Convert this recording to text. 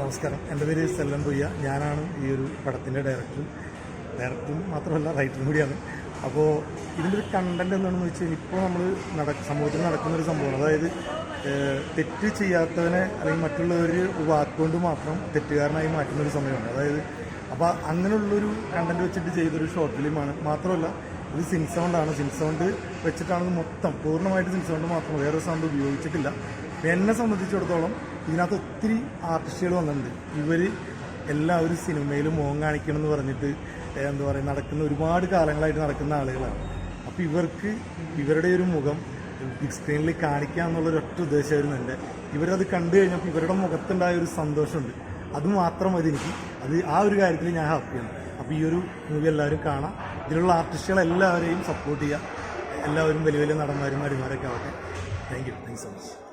നമസ്കാരം. എന്റെ പേര് സെല്ലൻ പൊയ്യ. ഞാനാണ് ഈ ഒരു പടത്തിന്റെ ഡയറക്ടറും ഡയറക്ടറും മാത്രമല്ല റൈറ്ററും കൂടിയാണ്. അപ്പോൾ ഇതിന്റെ ഒരു കണ്ടന്റ് എന്താണെന്ന് വെച്ച് ഇപ്പോൾ നമ്മൾ നട സമൂഹത്തിൽ നടക്കുന്ന ഒരു സംഭവമാണ്. അതായത് തെറ്റ് ചെയ്യാത്തവനെ അല്ലെങ്കിൽ മറ്റുള്ളവർ വാക്കുകൊണ്ട് മാത്രം തെറ്റുകാരനായി മാറ്റുന്ന ഒരു സമയമാണ്. അതായത് അപ്പോൾ അങ്ങനെയുള്ളൊരു കണ്ടന്റ് വെച്ചിട്ട് ചെയ്തൊരു ഷോർട്ട് ഫിലിമാണ് മാത്രമല്ല ഇത് സിൻ സൗണ്ടാണ് സിൻ സൗണ്ട് വെച്ചിട്ടാണ് മൊത്തം പൂർണമായിട്ട് സിൻ സൗണ്ട് മാത്രം വേറെ സൗണ്ട് ഉപയോഗിച്ചിട്ടില്ല. എന്നെ സംബന്ധിച്ചിടത്തോളം ഇതിനകത്ത് ഒത്തിരി ആർട്ടിസ്റ്റുകൾ വന്നിട്ടുണ്ട്. ഇവർ എല്ലാവരും സിനിമയിൽ മോഹം കാണിക്കണം എന്ന് പറഞ്ഞിട്ട് എന്താ പറയുക നടക്കുന്ന ഒരുപാട് കാലങ്ങളായിട്ട് നടക്കുന്ന ആളുകളാണ്. അപ്പോൾ ഇവർക്ക് ഇവരുടെ ഒരു മുഖം ബിഗ് സ്ക്രീനിൽ കാണിക്കുക എന്നുള്ളൊരു ഒറ്റ ഉദ്ദേശമായിരുന്നു എന്റെ. ഇവരത് കണ്ടു കഴിഞ്ഞപ്പോൾ ഇവരുടെ മുഖത്തുണ്ടായ ഒരു സന്തോഷമുണ്ട്. അത് മാത്രം മതി എനിക്ക്. അത് ആ ഒരു കാര്യത്തിൽ ഞാൻ ഹാപ്പിയാണ് അപ്പോൾ ഈ ഒരു മൂവി എല്ലാവരും കാണാം. ഇതിലുള്ള ആർട്ടിസ്റ്റുകളെല്ലാവരെയും സപ്പോർട്ട് ചെയ്യുക എല്ലാവരും വലിയ വലിയ നടന്മാരും നടിമാരൊക്കെ ആവട്ടെ. Thank you thank so much